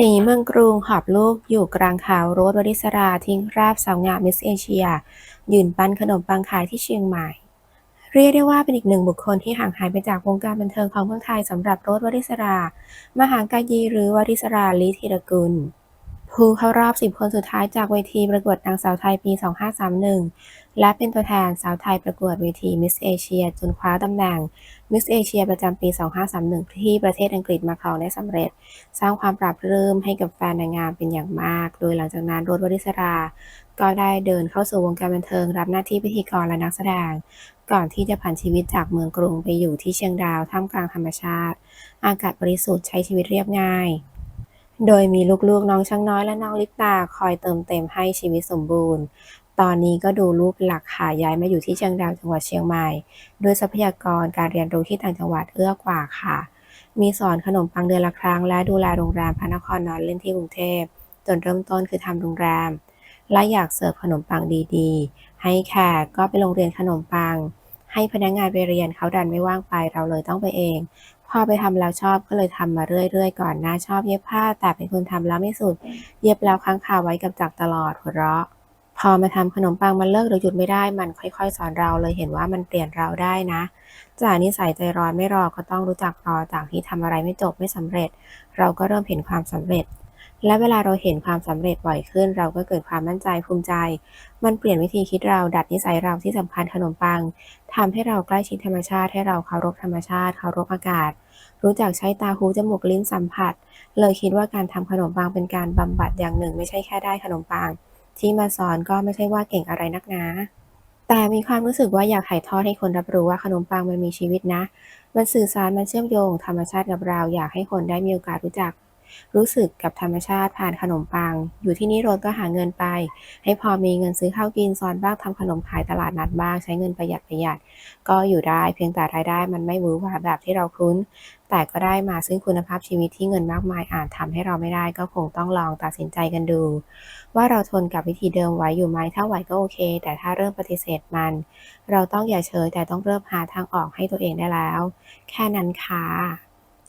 หนีเมืองกรุงหอบลูกอยู่กลางขาโรถวริศราทิ้งราบสาวงามมิสเอเชีย ยืนปั้นขนมปังขายที่เชียงใหม่ เรียกได้ว่าเป็นอีกหนึ่งบุคคลที่ห่างหายไปจากวงการบันเทิงของเมืองไทยสำหรับโรถวริศรา มหากายีหรือวริศราลิธิรกุล ผู้เข้ารอบ 10 คนสุดท้ายจากเวทีประกวดนางสาวไทยปี 2531 และเป็นตัวแทนสาวไทยประกวดเวทีมิสเอเชียจนคว้าตำแหน่งมิสเอเชียประจำปี 2531 ที่ประเทศอังกฤษมาครองได้สำเร็จ สร้างความปรับรื้มให้กับแฟนนางงามเป็นอย่างมาก โดยหลังจากนั้นโรสวริศรา ก็ได้เดินเข้าสู่วงการบันเทิง รับหน้าที่พิธีกรและนักแสดง ก่อนที่จะผันชีวิตจากเมืองกรุงไปอยู่ที่เชียงดาวท่ามกลางธรรมชาติ อากาศบริสุทธิ์ใช้ชีวิตเรียบง่าย โดยมีลูกๆน้องช้างน้อยและน้องลิปตาคอยเติมเต็มให้ชีวิตสมบูรณ์ ตอนนี้ก็ดูลูกหลักค่ะย้ายมาอยู่ที่เชียงดาวจังหวัดเชียงใหม่ด้วยทรัพยากรการเรียนรู้ที่ต่างจังหวัดเอื้อกว่าค่ะ มีสอนขนมปังเดือนละครั้ง และดูแลโรงแรมพระนครนอนเล่นที่กรุงเทพจนเริ่มต้นคือทำโรงแรม และอยากเสิร์ฟขนมปังดีๆ ให้แขกก็ไปโรงเรียนขนมปัง ให้พนักงานไปเรียนเขาดันไม่ว่างไปเราเลยต้องไปเอง พอไปทำแล้วชอบก็เลยทำมาเรื่อยๆ ก่อนหน้าชอบเย็บผ้า แต่เป็นคนทำแล้วไม่สุด เย็บแล้วค้างคาไว้กับจักตลอดหัวเราะ พอมาทำขนมปังมันเลิกหรือหยุดไม่ได้ มันค่อยๆ สอนเราเลยเห็นว่ามันเปลี่ยนเราได้นะ จากนิสัยใจร้อนไม่รอก็ต้องรู้จักรอจากที่ทำอะไรไม่จบไม่สำเร็จ เราก็เริ่มเห็นความสำเร็จ และเวลาเราเห็นความสำเร็จบ่อยขึ้น เราก็เกิดความมั่นใจภูมิใจ มันเปลี่ยนวิธีคิดเราดัดนิสัยเราที่สำคัญขนมปังทำให้เราใกล้ชิดธรรมชาติให้เราเคารพธรรมชาติเคารพอากาศ รู้จักใช้ตาหูจมูกลิ้นสัมผัส เลยคิดว่าการทำขนมปังเป็นการบำบัดอย่างหนึ่ง ไม่ใช่แค่ได้ขนมปัง ที่มาสอนก็ไม่ใช่ว่าเก่งอะไรนักหนาแต่มีความรู้สึกว่าอยากถ่ายทอดให้คนรับรู้ว่าขนมปังมันมีชีวิตนะ มันสื่อสารมันเชื่อมโยงธรรมชาติกับเรา อยากให้คนได้มีโอกาสรู้จัก รู้สึกกับธรรมชาติผ่านขนมปัง อยู่ที่นี่รนก็หาเงินไป ให้พอมีเงินซื้อข้าวกินสอนบ้างทำขนมขายตลาดนัดบ้างใช้เงินประหยัดประหยัด ก็อยู่ได้เพียงแต่รายได้มันไม่หวือหวาแบบที่เราคุ้น แต่ก็ได้มาซึ่งคุณภาพชีวิตที่เงินมากมายอาจทำให้เราไม่ได้ก็คงต้องลองตัดสินใจกันดู ว่าเราทนกับวิธีเดิมไหวอยู่ไหมถ้าไหวก็โอเค แต่ถ้าเริ่มปฏิเสธมัน เราต้องอย่าเฉยแต่ต้องเริ่มหาทางออกให้ตัวเองได้แล้ว แค่นั้นค่ะ